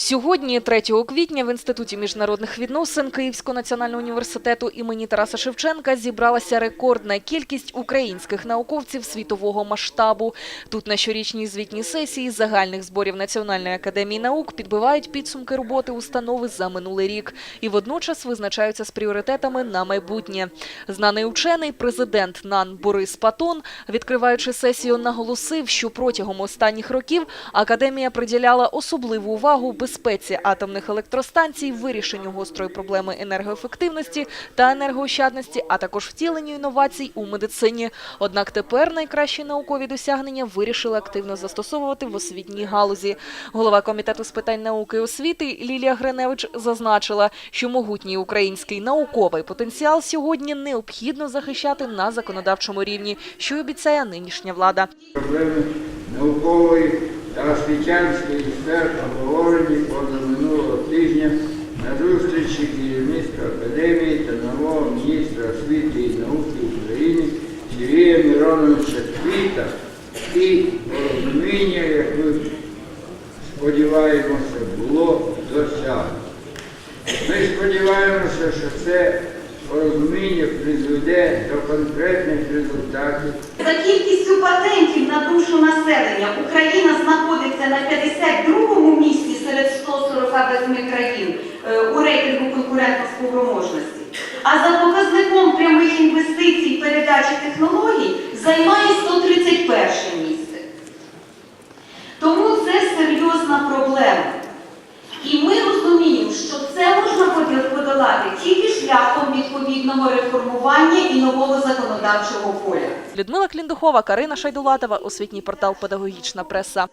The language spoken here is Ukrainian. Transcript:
Сьогодні, 3 квітня, в Інституті міжнародних відносин Київського національного університету імені Тараса Шевченка зібралася рекордна кількість українських науковців світового масштабу. Тут на щорічній звітній сесії загальних зборів Національної академії наук підбивають підсумки роботи установи за минулий рік і водночас визначаються з пріоритетами на майбутнє. Знаний учений, президент НАН Борис Патон, відкриваючи сесію, наголосив, що протягом останніх років академія приділяла особливу увагу безпеці атомних електростанцій, вирішенню гострої проблеми енергоефективності та енергоощадності, а також втіленню інновацій у медицині. Однак тепер найкращі наукові досягнення вирішили активно застосовувати в освітній галузі. Голова комітету з питань науки і освіти Лілія Гриневич зазначила, що могутній український науковий потенціал сьогодні необхідно захищати на законодавчому рівні, що обіцяє нинішня влада. Проблеми наукової та освітянської міністра освіти і науки України Сергія Мироновича Квіта і порозуміння, як ми сподіваємося, було досягнуто. Ми сподіваємося, що це порозуміння призведе до конкретних результатів За кількістю патентів на душу населення Україна знаходиться на 52-му місці серед 148 країн е, конкурентоспроможності. А за показником прямих інвестицій передачі технологій займає 131 місце. Тому це серйозна проблема. І ми розуміємо, що це можна подолати тільки шляхом відповідного реформування і нового законодавчого поля. Людмила Кліндухова, Карина Шайдулатова, освітній портал Педагогічна преса.